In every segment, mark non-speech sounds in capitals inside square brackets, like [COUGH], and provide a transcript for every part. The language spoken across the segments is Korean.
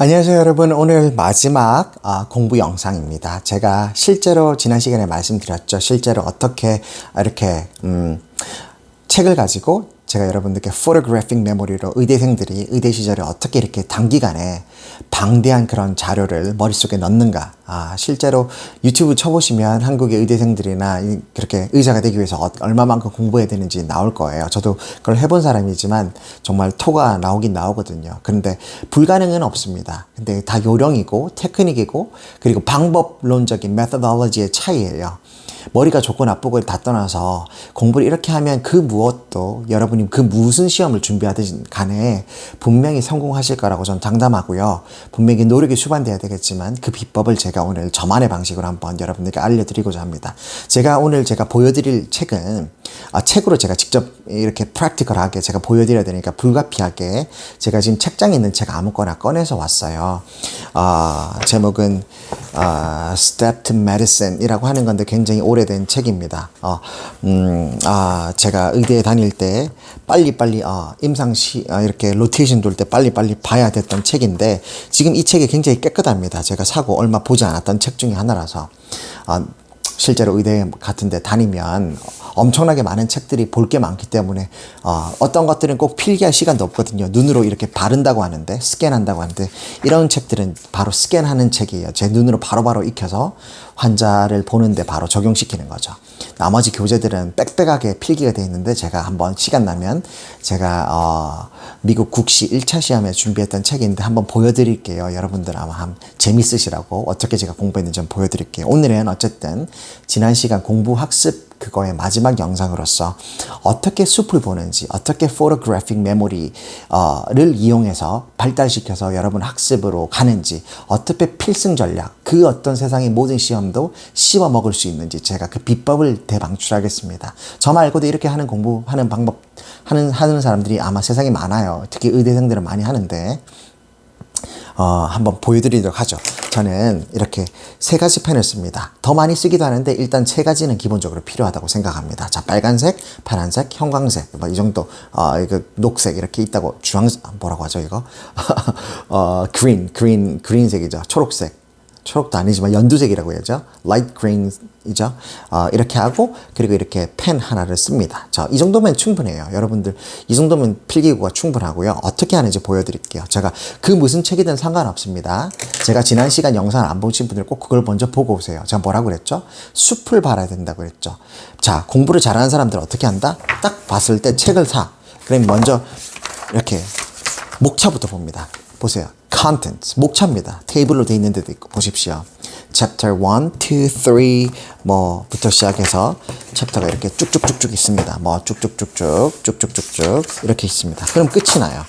안녕하세요 여러분. 오늘 마지막 아, 공부 영상입니다. 제가 실제로 지난 시간에 말씀드렸죠. 실제로 어떻게 이렇게 음, 책을 가지고 제가 여러분들께 photographic memory로 의대생들이 의대 시절에 어떻게 이렇게 단기간에 방대한 그런 자료를 머릿속에 넣는가. 아, 실제로 유튜브 쳐보시면 한국의 의대생들이나 이- 그렇게 의사가 되기 위해서 어- 얼마만큼 공부해야 되는지 나올 거예요. 저도 그걸 해본 사람이지만 정말 토가 나오긴 나오거든요. 그런데 불가능은 없습니다. 근데 다 요령이고 테크닉이고 그리고 방법론적인 methodology의 차이예요. 머리가 좋고 나쁘고를 다 떠나서 공부를 이렇게 하면 그 무엇도 여러분이 그 무슨 시험을 준비하든 간에 분명히 성공하실 거라고 전 장담하고요. 분명히 노력이 수반돼야 되겠지만 그 비법을 제가 오늘 저만의 방식으로 한번 여러분들께 알려드리고자 합니다. 제가 오늘 제가 보여드릴 책은 아, 책으로 제가 직접 이렇게 프랙티컬하게 제가 보여드려야 되니까 불가피하게 제가 지금 책장에 있는 책 아무거나 꺼내서 왔어요. 아, 제목은 아, Step to Medicine이라고 하는 건데 굉장히 오래 된 책입니다. 어, 음, 아, 제가 의대에 다닐 때 빨리빨리 어, 임상시 어, 이렇게 로테이션 돌 때 빨리빨리 봐야 됐던 책인데 지금 이 책이 굉장히 깨끗합니다. 제가 사고 얼마 보지 않았던 책 중에 하나라서 어, 실제로 의대 같은 데 다니면 엄청나게 많은 책들이 볼 게 많기 때문에 어, 어떤 것들은 꼭 필기할 시간도 없거든요. 눈으로 이렇게 바른다고 하는데 스캔한다고 하는데 이런 책들은 바로 스캔하는 책이에요. 제 눈으로 바로바로 익혀서 환자를 보는데 바로 적용시키는 거죠. 나머지 교재들은 빽빽하게 필기가 돼 있는데 제가 한번 시간 나면 제가 어, 미국 국시 1차 시험에 준비했던 책인데 한번 보여드릴게요. 여러분들 아마 한 재밌으시라고 어떻게 제가 공부했는지 좀 보여드릴게요. 오늘은 어쨌든 지난 시간 공부 학습 그거의 마지막 영상으로서 어떻게 숲을 보는지 어떻게 photographic memory를 이용해서 발달시켜서 여러분 학습으로 가는지 어떻게 필승 전략 그 어떤 세상의 모든 시험도 씹어 먹을 수 있는지 제가 그 비법을 대방출하겠습니다. 저 말고도 이렇게 하는 공부하는 방법 하는 하는 사람들이 아마 세상에 많아요. 특히 의대생들은 많이 하는데 어, 한번 보여드리도록 하죠. 저는 이렇게 세 가지 펜을 씁니다. 더 많이 쓰기도 하는데 일단 세 가지는 기본적으로 필요하다고 생각합니다. 자, 빨간색, 파란색, 형광색, 뭐 이 정도, 어, 이거 녹색 이렇게 있다고 주황, 뭐라고 하죠 이거? [LAUGHS] 어, green, green, green색이죠. 초록색. 초록도 아니지만 연두색이라고 해야죠. light green 이죠. 어, 이렇게 하고 그리고 이렇게 펜 하나를 씁니다. 자, 이 정도면 충분해요. 여러분들 이 정도면 필기구가 충분하고요. 어떻게 하는지 보여드릴게요. 제가 그 무슨 책이든 상관없습니다. 제가 지난 시간 영상을 안 보신 분들 꼭 그걸 먼저 보고 오세요. 제가 뭐라고 그랬죠? 숲을 봐야 된다고 그랬죠. 자, 공부를 잘하는 사람들 어떻게 한다? 딱 봤을 때 책을 사. 그럼 먼저 이렇게 목차부터 봅니다. 보세요. contents. 목차입니다. 테이블로 돼 있는 데도 있고 보십시오. Chapter 1, 2, 3 뭐부터 시작해서 챕터가 이렇게 쭉쭉쭉쭉 있습니다. 뭐 쭉쭉쭉쭉 쭉쭉쭉쭉 이렇게 있습니다. 그럼 끝이 나요.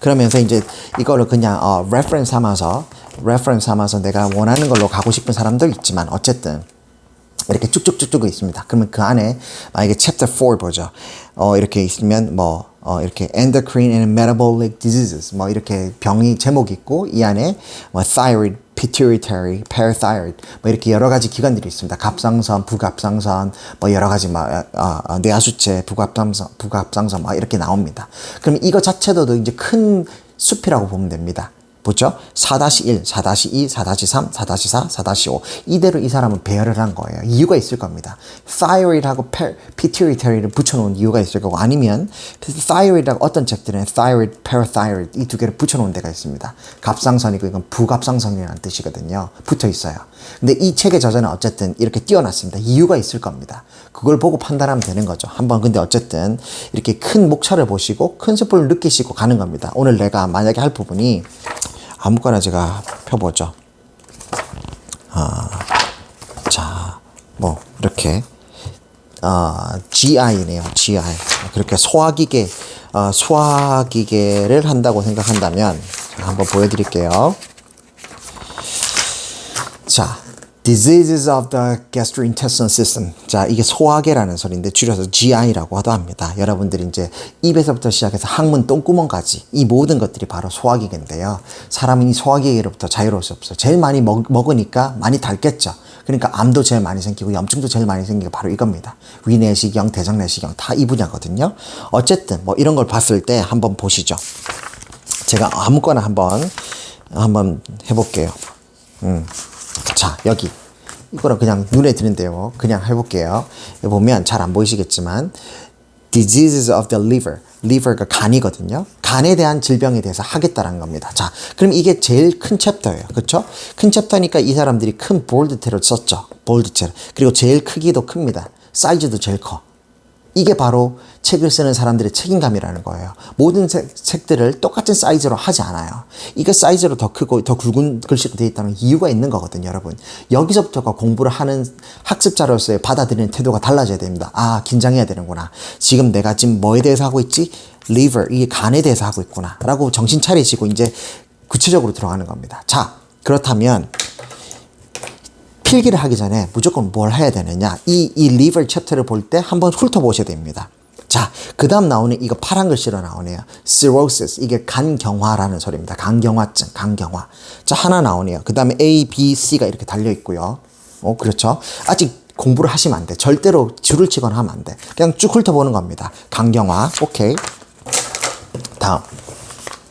그러면서 이제 이거를 그냥 어, reference 삼아서 reference 삼아서 내가 원하는 걸로 가고 싶은 사람도 있지만 어쨌든 이렇게 쭉쭉쭉쭉 있습니다. 그러면 그 안에 만약에 chapter 4 보죠. 어, 이렇게 있으면 뭐, 어, 이렇게 endocrine and metabolic diseases 뭐 이렇게 병이 제목이 있고 이 안에 뭐 thyroid, pituitary, parathyroid 뭐 이렇게 여러 가지 기관들이 있습니다. 갑상선, 부갑상선 뭐 여러 가지 막 어, 어, 뇌하수체, 부갑상선, 부갑상선 막 이렇게 나옵니다. 그럼 이거 자체도 이제 큰 숲이라고 보면 됩니다. 보죠? 4-1, 4-2, 4-3, 4-4, 4-5. 이대로 이 사람은 배열을 한 거예요. 이유가 있을 겁니다. thyroid하고 pituitary를 붙여놓은 이유가 있을 거고, 아니면 thyroid하고 어떤 책들은 thyroid, parathyroid 이 두 개를 붙여놓은 데가 있습니다. 갑상선이고 이건 부갑상선이라는 뜻이거든요. 붙어 있어요. 근데 이 책의 저자는 어쨌든 이렇게 띄워놨습니다. 이유가 있을 겁니다. 그걸 보고 판단하면 되는 거죠. 한번 근데 어쨌든 이렇게 큰 목차를 보시고 큰 숲을 느끼시고 가는 겁니다. 오늘 내가 만약에 할 부분이 아무거나 제가 펴보죠. 아, 자, 뭐 이렇게 어, GI네요. GI. 그렇게 소화기계, 어, 소화기계를 한다고 생각한다면 한번 보여드릴게요. 자, diseases of the gastrointestinal system. 자, 이게 소화계라는 소리인데 줄여서 GI라고 하도 합니다. 여러분들이 이제 입에서부터 시작해서 항문 똥구멍까지 이 모든 것들이 바로 소화기계인데요. 사람은 이 소화기계로부터 자유로울 수 없어요. 제일 많이 먹, 먹으니까 많이 닳겠죠. 그러니까 암도 제일 많이 생기고 염증도 제일 많이 생기고 바로 이겁니다. 위내시경, 대장내시경 다 이 분야거든요. 어쨌든 뭐 이런 걸 봤을 때 한번 보시죠. 제가 아무거나 한번 한번 해볼게요. 음. 자, 여기. 이거는 그냥 눈에 드는데요. 그냥 해볼게요. 보면 잘 안 보이시겠지만, diseases of the liver. liver가 간이거든요. 간에 대한 질병에 대해서 하겠다라는 겁니다. 자, 그럼 이게 제일 큰 챕터예요. 그쵸? 큰 챕터니까 이 사람들이 큰 볼드체를 썼죠. 볼드체. 그리고 제일 크기도 큽니다. 사이즈도 제일 커. 이게 바로 책을 쓰는 사람들의 책임감이라는 거예요. 모든 책, 책들을 똑같은 사이즈로 하지 않아요. 이게 사이즈로 더 크고 더 굵은 글씨로 되어 있다는 이유가 있는 거거든요, 여러분. 여기서부터가 공부를 하는 학습자로서의 받아들이는 태도가 달라져야 됩니다. 아, 긴장해야 되는구나. 지금 내가 지금 뭐에 대해서 하고 있지? liver, 이게 간에 대해서 하고 있구나. 라고 정신 차리시고 이제 구체적으로 들어가는 겁니다. 자, 그렇다면 필기를 하기 전에 무조건 뭘 해야 되느냐. 이, 이 리ver 챕터를 볼 때 한번 훑어보셔야 됩니다. 자, 그 다음 나오는 이거 파란 글씨로 나오네요. cirrhosis. 이게 간경화라는 소리입니다. 간경화증, 간경화. 자, 하나 나오네요. 그 다음에 A, B, C가 이렇게 달려 있고요. 어, 그렇죠. 아직 공부를 하시면 안 돼. 절대로 줄을 치거나 하면 안 돼. 그냥 쭉 훑어보는 겁니다. 간경화. 오케이. 다음.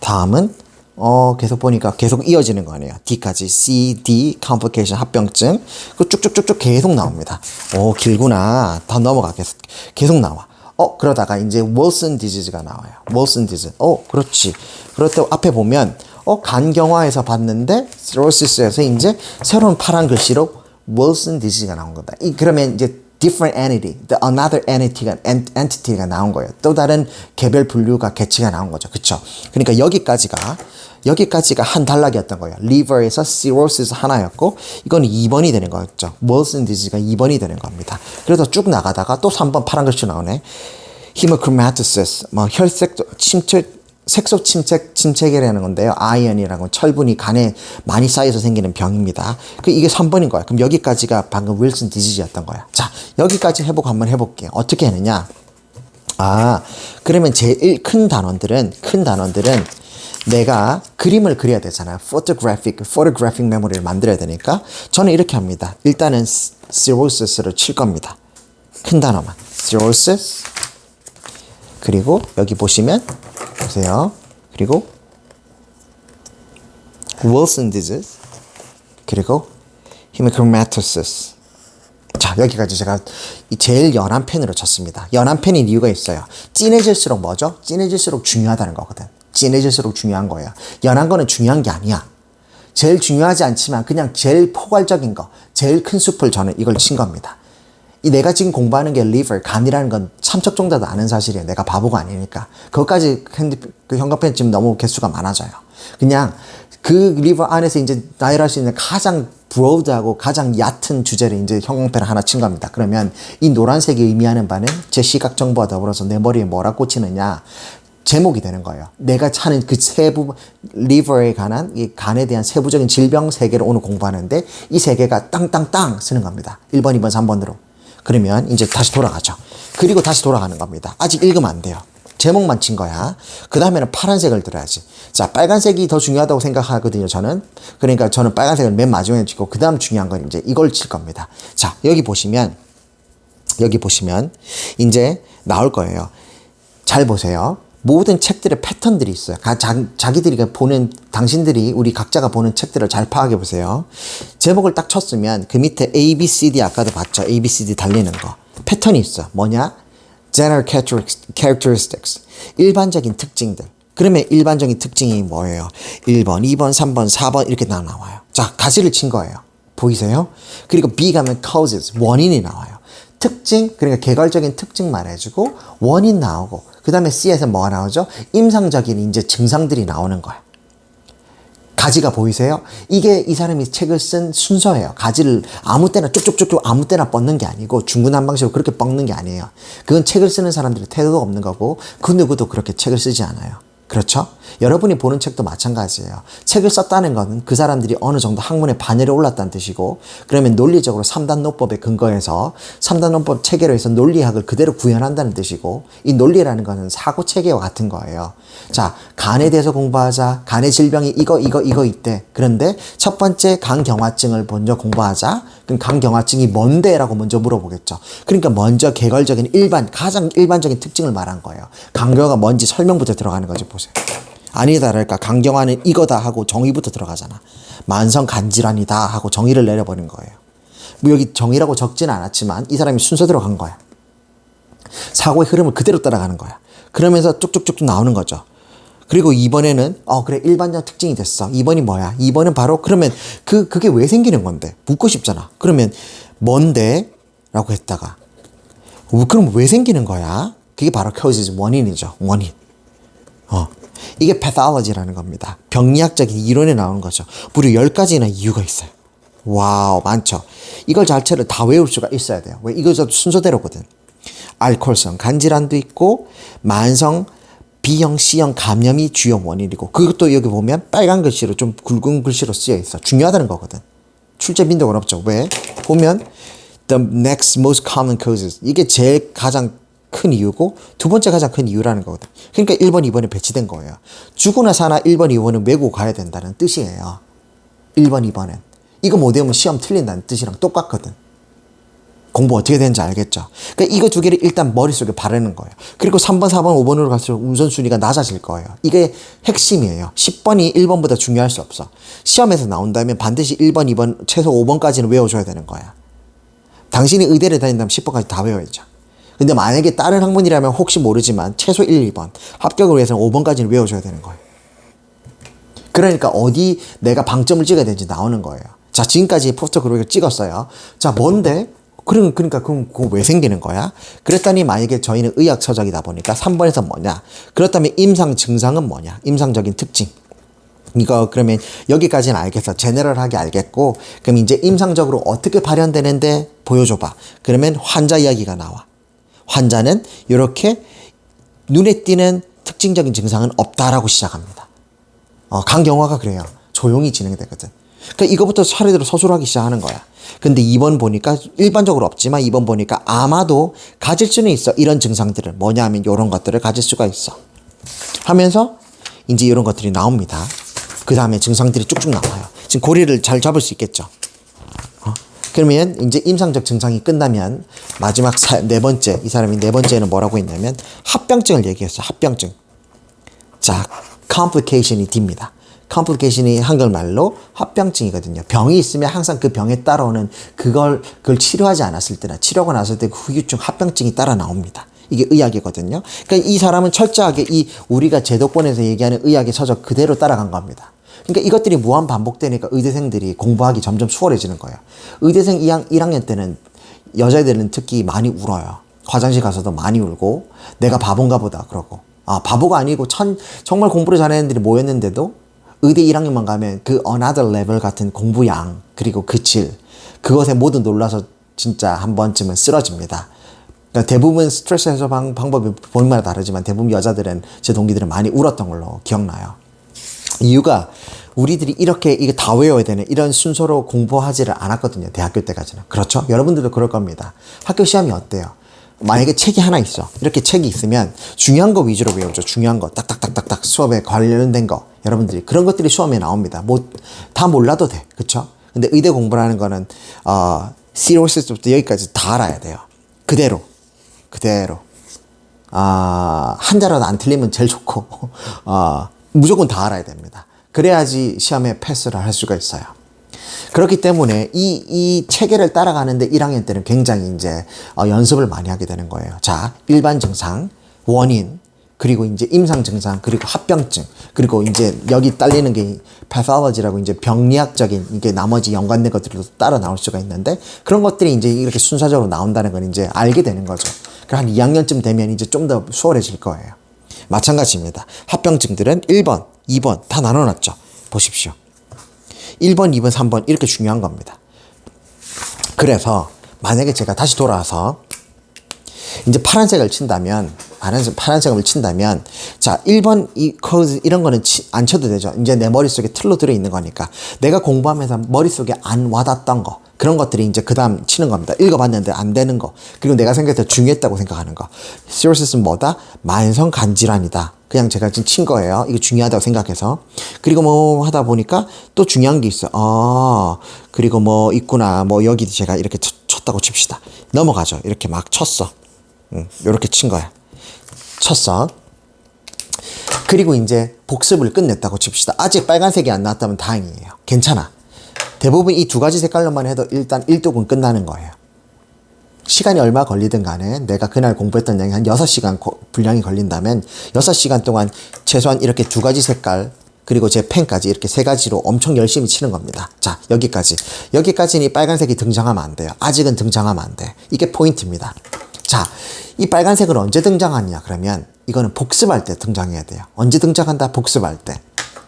다음은 어 계속 보니까 계속 이어지는 거네요. D까지 C, D, complication 합병증 그 쭉쭉쭉쭉 계속 나옵니다. 오 길구나. 더 넘어가 계속 계속 나와. 어 그러다가 이제 월슨 디지즈가 나와요. 월슨 디지즈. 어 그렇지. 그렇다고 앞에 보면 어 간경화에서 봤는데 cirrhosis에서 이제 새로운 파란 글씨로 월슨 디지즈가 나온 거다. 이 그러면 이제 different entity, the another entity가 entity가 나온 거예요. 또 다른 개별 분류가 개체가 나온 거죠. 그렇죠? 그러니까 여기까지가 여기까지가 한 단락이었던 거예요. liver에서 cirrhosis 하나였고 이건 2번이 되는 거였죠. Wilson disease가 2번이 되는 겁니다. 그래서 쭉 나가다가 또 3번 파란 글씨 나오네. hemochromatosis, 뭐 혈색 침체 색소 침체 침체계라는 건데요. 아이언이라고 철분이 간에 많이 쌓여서 생기는 병입니다. 그 이게 3번인 거야. 그럼 여기까지가 방금 윌슨 디지즈였던 거야. 자, 여기까지 회복 한번 해볼게요. 어떻게 하느냐? 아, 그러면 제일 큰 단원들은 큰 단원들은 내가 그림을 그려야 되잖아요. photographic, photographic 메모리를 만들어야 되니까 저는 이렇게 합니다. 일단은 cirrhosis를 칠 겁니다. 큰 단어만. cirrhosis 그리고 여기 보시면 보세요. 그리고 Wilson disease 그리고 hemochromatosis 자 여기까지 제가 이 제일 연한 펜으로 쳤습니다. 연한 펜인 이유가 있어요. 진해질수록 뭐죠? 진해질수록 중요하다는 거거든. 진해질수록 중요한 거예요. 연한 거는 중요한 게 아니야. 제일 중요하지 않지만 그냥 제일 포괄적인 거, 제일 큰 숲을 저는 이걸 친 겁니다. 이 내가 지금 공부하는 게 liver, 간이라는 건 참척 정도도 아는 사실이에요. 내가 바보가 아니니까. 그것까지 그 현관펜 지금 너무 개수가 많아져요. 그냥 그 리버 안에서 이제 나열할 수 있는 가장 브로드하고 가장 얕은 주제를 이제 형광펜을 하나 친 겁니다. 그러면 이 노란색이 의미하는 바는 제 시각 정보와 더불어서 내 머리에 뭐라 꽂히느냐 제목이 되는 거예요. 내가 찾는 그 세부 리버에 관한 이 간에 대한 세부적인 질병 세 개를 오늘 공부하는데 이 세 개가 땅땅땅 쓰는 겁니다. 1번, 2번, 3번으로. 그러면 이제 다시 돌아가죠. 그리고 다시 돌아가는 겁니다. 아직 읽으면 안 돼요. 제목만 친 거야. 그 다음에는 파란색을 들어야지. 자, 빨간색이 더 중요하다고 생각하거든요, 저는. 그러니까 저는 빨간색을 맨 마지막에 치고, 그 다음 중요한 건 이제 이걸 칠 겁니다. 자, 여기 보시면, 여기 보시면, 이제 나올 거예요. 잘 보세요. 모든 책들의 패턴들이 있어요. 가, 자, 자기들이 보는, 당신들이, 우리 각자가 보는 책들을 잘 파악해 보세요. 제목을 딱 쳤으면 그 밑에 A, B, C, D 아까도 봤죠? A, B, C, D 달리는 거. 패턴이 있어. 뭐냐? General characteristics. 일반적인 특징들. 그러면 일반적인 특징이 뭐예요? 1번, 2번, 3번, 4번 이렇게 다 나와요. 자, 가지를 친 거예요. 보이세요? 그리고 B 가면 causes, 원인이 나와요. 특징, 그러니까 개괄적인 특징 말해주고 원인 나오고 그 다음에 C에서 뭐가 나오죠? 임상적인 이제 증상들이 나오는 거야. 가지가 보이세요? 이게 이 사람이 책을 쓴 순서예요. 가지를 아무 때나 쭉쭉쭉쭉 아무 때나 뻗는 게 아니고 중구난방식으로 그렇게 뻗는 게 아니에요. 그건 책을 쓰는 사람들의 태도가 없는 거고 그 누구도 그렇게 책을 쓰지 않아요. 그렇죠? 여러분이 보는 책도 마찬가지예요. 책을 썼다는 것은 그 사람들이 어느 정도 학문의 반열에 올랐다는 뜻이고 그러면 논리적으로 3단 논법에 근거해서 3단 논법 체계로 해서 논리학을 그대로 구현한다는 뜻이고 이 논리라는 것은 사고 체계와 같은 거예요. 자, 간에 대해서 공부하자. 간의 질병이 이거 이거 이거 있대. 그런데 첫 번째 간경화증을 먼저 공부하자. 그럼 간경화증이 뭔데 라고 먼저 물어보겠죠. 그러니까 먼저 개괄적인 일반 가장 일반적인 특징을 말한 거예요. 간경화가 뭔지 설명부터 들어가는 거죠. 아니다 다를까 강경화는 이거다 하고 정의부터 들어가잖아. 만성 간질환이다 하고 정의를 내려버린 거예요. 뭐 여기 정의라고 적지는 않았지만 이 사람이 순서대로 간 거야. 사고의 흐름을 그대로 따라가는 거야. 그러면서 쭉쭉쭉 나오는 거죠. 그리고 이번에는 어 그래 일반적 특징이 됐어. 2번이 뭐야? 2번은 바로 그러면 그 그게 왜 생기는 건데? 묻고 싶잖아. 그러면 뭔데? 라고 했다가 어, 그럼 왜 생기는 거야? 그게 바로 causes 원인이죠. 원인. 어. 이게 pathology라는 겁니다. 병리학적인 이론에 나오는 거죠. 무려 10가지나 이유가 있어요. 와우, 많죠. 이걸 자체를 다 외울 수가 있어야 돼요. 왜? 이거 순서대로거든. 알코올성 간질환도 있고 만성 B형, C형 감염이 주요 원인이고 그것도 여기 보면 빨간 글씨로 좀 굵은 글씨로 쓰여 있어. 중요하다는 거거든. 출제 빈도가 높죠. 왜? 보면 the next most common causes 이게 제일 가장 큰 이유고 두 번째 가장 큰 이유라는 거거든. 그러니까 1번, 2번에 배치된 거예요. 죽으나 사나 1번, 2번은 외고 가야 된다는 뜻이에요. 1번, 2번은. 이거 못 외우면 시험 틀린다는 뜻이랑 똑같거든. 공부 어떻게 되는지 알겠죠? 그러니까 이거 두 개를 일단 머릿속에 바르는 거예요. 그리고 3번, 4번, 5번으로 갈수록 우선순위가 낮아질 거예요. 이게 핵심이에요. 10번이 1번보다 중요할 수 없어. 시험에서 나온다면 반드시 1번, 2번, 최소 5번까지는 외워줘야 되는 거야. 당신이 의대를 다닌다면 10번까지 다 외워야죠. 근데 만약에 다른 학문이라면 혹시 모르지만 최소 1, 2번, 합격을 위해서는 5번까지는 외워줘야 되는 거예요. 그러니까 어디 내가 방점을 찍어야 되는지 나오는 거예요. 자, 지금까지 포스터 그룹을 찍었어요. 자, 뭔데? 그럼, 그러니까, 그럼, 그거 왜 생기는 거야? 그랬더니 만약에 저희는 의학 서적이다 보니까 3번에서 뭐냐? 그렇다면 임상 증상은 뭐냐? 임상적인 특징. 이거 그러면 여기까지는 알겠어. 제너럴하게 알겠고, 그럼 이제 임상적으로 어떻게 발현되는데 보여줘봐. 그러면 환자 이야기가 나와. 환자는 이렇게 눈에 띄는 특징적인 증상은 없다라고 시작합니다. 어, 강경화가 그래요. 조용히 진행되거든. 그러니까 이거부터 차례대로 서술하기 시작하는 거야. 근데 2번 보니까 일반적으로 없지만 2번 보니까 아마도 가질 수는 있어. 이런 증상들을. 뭐냐 하면 이런 것들을 가질 수가 있어. 하면서 이제 이런 것들이 나옵니다. 그 다음에 증상들이 쭉쭉 나와요. 지금 고리를 잘 잡을 수 있겠죠. 어? 그러면 이제 임상적 증상이 끝나면 마지막 사, 네 번째, 이 사람이 네 번째는 뭐라고 했냐면 합병증을 얘기했어. 합병증. 자, complication이 D입니다. complication이 한글말로 합병증이거든요. 병이 있으면 항상 그 병에 따라오는 그걸 그걸 치료하지 않았을 때나 치료가 났을 때 그 후유증 합병증이 따라 나옵니다. 이게 의학이거든요. 그러니까 이 사람은 철저하게 이 우리가 제도권에서 얘기하는 의학의 서적 그대로 따라간 겁니다. 그러니까 이것들이 무한 반복되니까 의대생들이 공부하기 점점 수월해지는 거예요. 의대생 2학, 1학년 때는 여자애들은 특히 많이 울어요. 화장실 가서도 많이 울고 내가 바본가 보다 그러고 아 바보가 아니고 천, 정말 공부를 잘하는 애들이 모였는데도 의대 1학년만 가면 그 another level 같은 공부양 그리고 그 질 그것에 모두 놀라서 진짜 한 번쯤은 쓰러집니다. 그러니까 대부분 스트레스 해소 방, 방법이 본인마다 다르지만 대부분 여자들은 제 동기들은 많이 울었던 걸로 기억나요. 이유가 우리들이 이렇게 이게 다 외워야 되는 이런 순서로 공부하지를 않았거든요. 대학교 때까지는. 그렇죠? 여러분들도 그럴 겁니다. 학교 시험이 어때요? 만약에 책이 하나 있어. 이렇게 책이 있으면 중요한 거 위주로 외우죠. 중요한 거. 딱딱딱딱딱 수업에 관련된 거. 여러분들이 그런 것들이 수험에 나옵니다. 뭐 다 몰라도 돼. 그쵸? 근데 의대 공부라는 거는 어, 시로시스부터 여기까지 다 알아야 돼요. 그대로. 그대로. 아, 한 자라도 안 틀리면 제일 좋고, 아, [LAUGHS] 무조건 다 알아야 됩니다. 그래야지 시험에 패스를 할 수가 있어요. 그렇기 때문에 이, 이 체계를 따라가는데 1학년 때는 굉장히 이제 어, 연습을 많이 하게 되는 거예요. 자, 일반 증상, 원인, 그리고 이제 임상 증상, 그리고 합병증, 그리고 이제 여기 딸리는 게 pathology라고 이제 병리학적인 이게 나머지 연관된 것들도 따라 나올 수가 있는데 그런 것들이 이제 이렇게 순서적으로 나온다는 건 이제 알게 되는 거죠. 한 2학년쯤 되면 이제 좀 더 수월해질 거예요. 마찬가지입니다. 합병증들은 1번, 2번 다 나눠놨죠. 보십시오. 1번, 2번, 3번 이렇게 중요한 겁니다. 그래서 만약에 제가 다시 돌아와서 이제 파란색을 친다면 파란색, 파란색을 친다면 자 1번 이 코드 이런 거는 치, 안 쳐도 되죠. 이제 내 머릿속에 틀로 들어 있는 거니까 내가 공부하면서 머릿속에 안 와닿던 거 그런 것들이 이제 그 다음 치는 겁니다. 읽어봤는데 안 되는 거. 그리고 내가 생각할 때 중요했다고 생각하는 거. 시로시스는 뭐다? 만성 간질환이다. 그냥 제가 지금 친 거예요. 이거 중요하다고 생각해서. 그리고 뭐 하다 보니까 또 중요한 게 있어. 아, 그리고 뭐 있구나. 뭐 여기 제가 이렇게 쳤, 쳤다고 칩시다. 넘어가죠. 이렇게 막 쳤어. 응, 이렇게 친 거야. 쳤어. 그리고 이제 복습을 끝냈다고 칩시다. 아직 빨간색이 안 나왔다면 다행이에요. 괜찮아. 대부분 이 두 가지 색깔로만 해도 일단 1독은 끝나는 거예요. 시간이 얼마 걸리든 간에 내가 그날 공부했던 양이 한 6시간 거- 분량이 걸린다면 6시간 동안 최소한 이렇게 두 가지 색깔 그리고 제 펜까지 이렇게 세 가지로 엄청 열심히 치는 겁니다. 자, 여기까지. 여기까지는 이 빨간색이 등장하면 안 돼요. 아직은 등장하면 안 돼. 이게 포인트입니다. 자, 이 빨간색은 언제 등장하냐? 그러면 이거는 복습할 때 등장해야 돼요. 언제 등장한다? 복습할 때.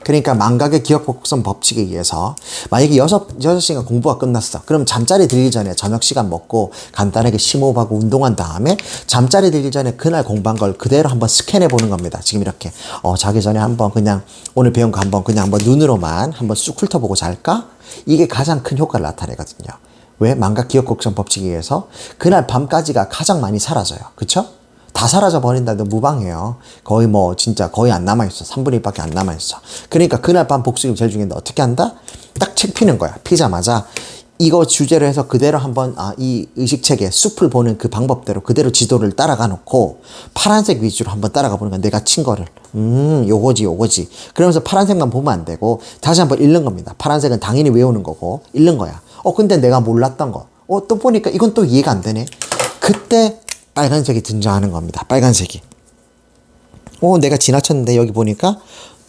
그러니까 망각의 기억 복선 법칙에 의해서 만약에 여섯 여섯 시간 공부가 끝났어. 그럼 잠자리 들기 전에 저녁 시간 먹고 간단하게 심호흡하고 운동한 다음에 잠자리 들기 전에 그날 공부한 걸 그대로 한번 스캔해 보는 겁니다. 지금 이렇게 어 자기 전에 한번 그냥 오늘 배운 거 한번 그냥 한번 눈으로만 한번 쑥 훑어보고 잘까? 이게 가장 큰 효과를 나타내거든요. 왜? 망각 기억 곡선 법칙에 의해서 그날 밤까지가 가장 많이 사라져요. 그쵸? 다 사라져 버린다도 무방해요. 거의 뭐 진짜 거의 안 남아있어. 3분의 1밖에 안 남아있어. 그러니까 그날 밤 복습이 제일 중요한데 어떻게 한다? 딱 책 피는 거야. 피자마자 이거 주제로 해서 그대로 한번 아, 이 의식책에 숲을 보는 그 방법대로 그대로 지도를 따라가 놓고 파란색 위주로 한번 따라가 보는 거야. 내가 친 거를. 음, 요거지, 요거지. 그러면서 파란색만 보면 안 되고 다시 한번 읽는 겁니다. 파란색은 당연히 외우는 거고 읽는 거야. 어, 근데 내가 몰랐던 거. 어, 또 보니까 이건 또 이해가 안 되네. 그때 빨간색이 등장하는 겁니다. 빨간색이. 어, 내가 지나쳤는데 여기 보니까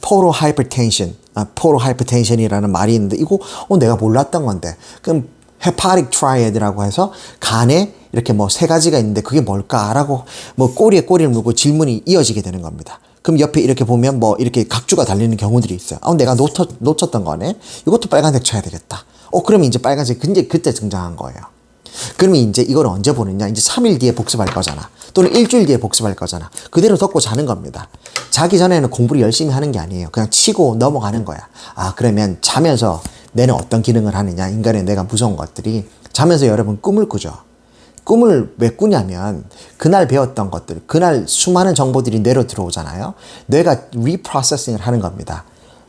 포로 하이퍼텐션, 아, 포로 하이퍼텐션이라는 말이 있는데 이거 어, 내가 몰랐던 건데. 그럼 헤파릭 트라이애드라고 해서 간에 이렇게 뭐 세 가지가 있는데 그게 뭘까라고 뭐 꼬리에 꼬리를 물고 질문이 이어지게 되는 겁니다. 그럼 옆에 이렇게 보면 뭐 이렇게 각주가 달리는 경우들이 있어요. 어, 내가 놓쳤, 놓쳤던 거네. 이것도 빨간색 쳐야 되겠다. 어, 그러면 이제 빨간색 근데 그때 등장한 거예요. 그러면 이제 이걸 언제 보느냐? 이제 3일 뒤에 복습할 거잖아. 또는 일주일 뒤에 복습할 거잖아. 그대로 덮고 자는 겁니다. 자기 전에는 공부를 열심히 하는 게 아니에요. 그냥 치고 넘어가는 거야. 아, 그러면 자면서 내는 어떤 기능을 하느냐? 인간의 내가 무서운 것들이 자면서 여러분 꿈을 꾸죠. 꿈을 왜 꾸냐면 그날 배웠던 것들, 그날 수많은 정보들이 뇌로 들어오잖아요. 뇌가 리프로세싱을 하는 겁니다.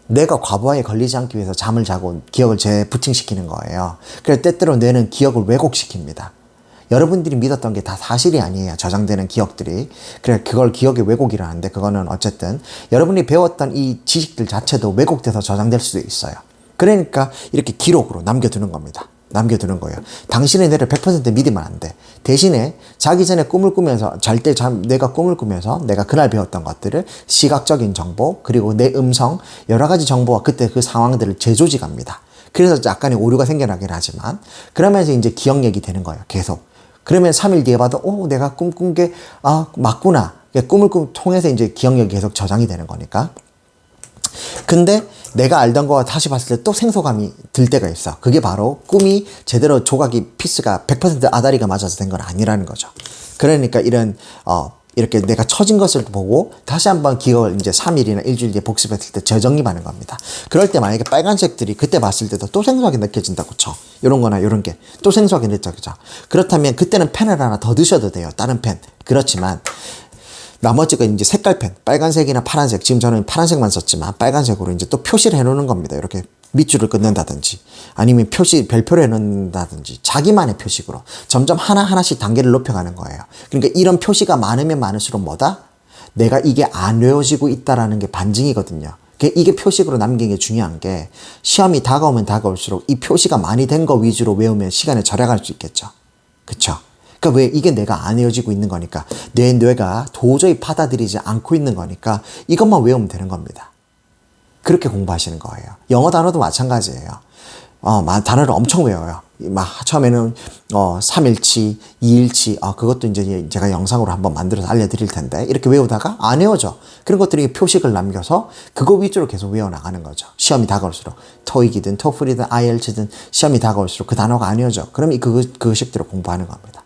뇌가 과부하에 걸리지 않기 위해서 잠을 자고 기억을 재부팅시키는 거예요. 그래서 때때로 뇌는 기억을 왜곡시킵니다. 여러분들이 믿었던 게 다 사실이 아니에요. 저장되는 기억들이. 그래, 그걸 기억의 왜곡이라는데, 그거는 어쨌든 여러분이 배웠던 이 지식들 자체도 왜곡돼서 저장될 수도 있어요. 그러니까 이렇게 기록으로 남겨두는 겁니다. 남겨두는 거예요. 당신의 뇌를 100% 믿으면 안 돼. 대신에 자기 전에 꿈을 꾸면서 잘 때 잠 내가 꿈을 꾸면서 내가 그날 배웠던 것들을 시각적인 정보 그리고 내 음성 여러 가지 정보와 그때 그 상황들을 재조직합니다. 그래서 약간의 오류가 생겨나긴 하지만 그러면서 이제 기억력이 되는 거예요. 계속. 그러면 3일 뒤에 봐도 오 내가 꿈 꾼 게 아 맞구나. 꿈을 꾸 통해서 이제 기억력이 계속 저장이 되는 거니까. 근데 내가 알던 거와 다시 봤을 때 또 생소감이 들 때가 있어. 그게 바로 꿈이 제대로 조각이 피스가 100% 아다리가 맞아서 된 건 아니라는 거죠. 그러니까 이런 어 이렇게 내가 처진 것을 보고 다시 한번 기억을 이제 3일이나 일주일 뒤에 복습했을 때 재정립하는 겁니다. 그럴 때 만약에 빨간색들이 그때 봤을 때도 또 생소하게 느껴진다고 쳐. 이런 거나 이런 게 또 생소하게 느껴져. 그렇다면 그때는 펜을 하나 더 드셔도 돼요. 다른 펜. 그렇지만 나머지가 이제 색깔펜, 빨간색이나 파란색. 지금 저는 파란색만 썼지만 빨간색으로 이제 또 표시를 해놓는 겁니다. 이렇게 밑줄을 끊는다든지 아니면 표시, 별표를 해놓는다든지 자기만의 표식으로 점점 하나하나씩 단계를 높여가는 거예요. 그러니까 이런 표시가 많으면 많을수록 뭐다? 내가 이게 안 외워지고 있다라는 게 반증이거든요. 그 이게 표식으로 남기는 게 중요한 게 시험이 다가오면 다가올수록 이 표시가 많이 된 거 위주로 외우면 시간을 절약할 수 있겠죠. 그쵸? 그러니까 왜 이게 내가 안 외워지고 있는 거니까 내 뇌가 도저히 받아들이지 않고 있는 거니까 이것만 외우면 되는 겁니다. 그렇게 공부하시는 거예요. 영어 단어도 마찬가지예요. 어, 마- 단어를 엄청 외워요. 막 처음에는 어, 3일치, 2일치, 어, 그것도 이제 제가 영상으로 한번 만들어서 알려드릴 텐데 이렇게 외우다가 안 외워져. 그런 것들이 표식을 남겨서 그거 위주로 계속 외워나가는 거죠. 시험이 다가올수록 토익이든 토플이든 IELTS든 시험이 다가올수록 그 단어가 안 외워져. 그럼 이 그, 그 식대로 공부하는 겁니다.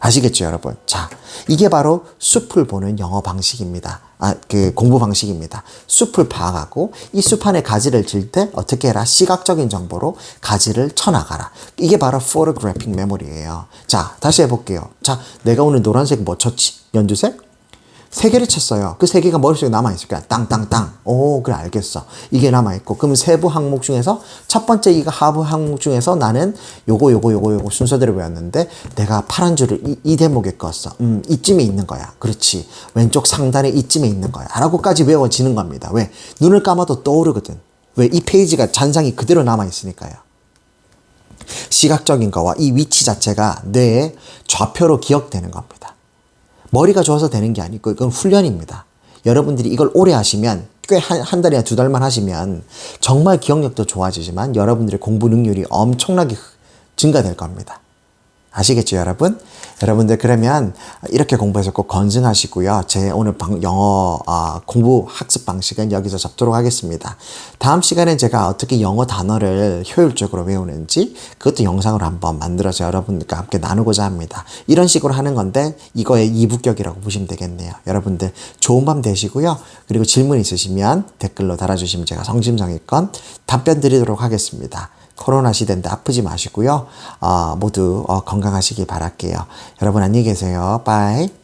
아시겠죠, 여러분? 자, 이게 바로 숲을 보는 영어 방식입니다. 아, 그 공부 방식입니다. 숲을 파악하고 이 숲 안에 가지를 질 때 어떻게 해라? 시각적인 정보로 가지를 쳐나가라. 이게 바로 photographic memory예요. 자, 다시 해볼게요. 자, 내가 오늘 노란색 뭐 쳤지? 연두색? 세 개를 쳤어요. 그 세 개가 머릿속에 남아있을 거야. 땅땅땅. 오, 그래, 알겠어. 이게 남아있고. 그러면 세부 항목 중에서 첫 번째 이거 하부 항목 중에서 나는 요거, 요거, 요거, 요거 순서대로 외웠는데 내가 파란 줄을 이, 이 대목에 껐어. 음, 이쯤에 있는 거야. 그렇지. 왼쪽 상단에 이쯤에 있는 거야. 라고까지 외워지는 겁니다. 왜? 눈을 감아도 떠오르거든. 왜? 이 페이지가 잔상이 그대로 남아있으니까요. 시각적인 거와 이 위치 자체가 뇌의 좌표로 기억되는 겁니다. 머리가 좋아서 되는 게 아니고 이건 훈련입니다. 여러분들이 이걸 오래 하시면 꽤한 한 달이나 두 달만 하시면 정말 기억력도 좋아지지만 여러분들의 공부 능률이 엄청나게 증가될 겁니다. 아시겠죠, 여러분? 여러분들 그러면 이렇게 공부해서 꼭 건승하시고요. 제 오늘 방- 영어 아, 공부 학습 방식은 여기서 접도록 하겠습니다. 다음 시간에 제가 어떻게 영어 단어를 효율적으로 외우는지 그것도 영상으로 한번 만들어서 여러분들과 함께 나누고자 합니다. 이런 식으로 하는 건데 이거의 이부격이라고 보시면 되겠네요. 여러분들 좋은 밤 되시고요. 그리고 질문 있으시면 댓글로 달아주시면 제가 성심성의껏 답변 드리도록 하겠습니다. 코로나 시대인데 아프지 마시고요. 어, 모두 어, 건강하시길 바랄게요. 여러분 안녕히 계세요. 빠이.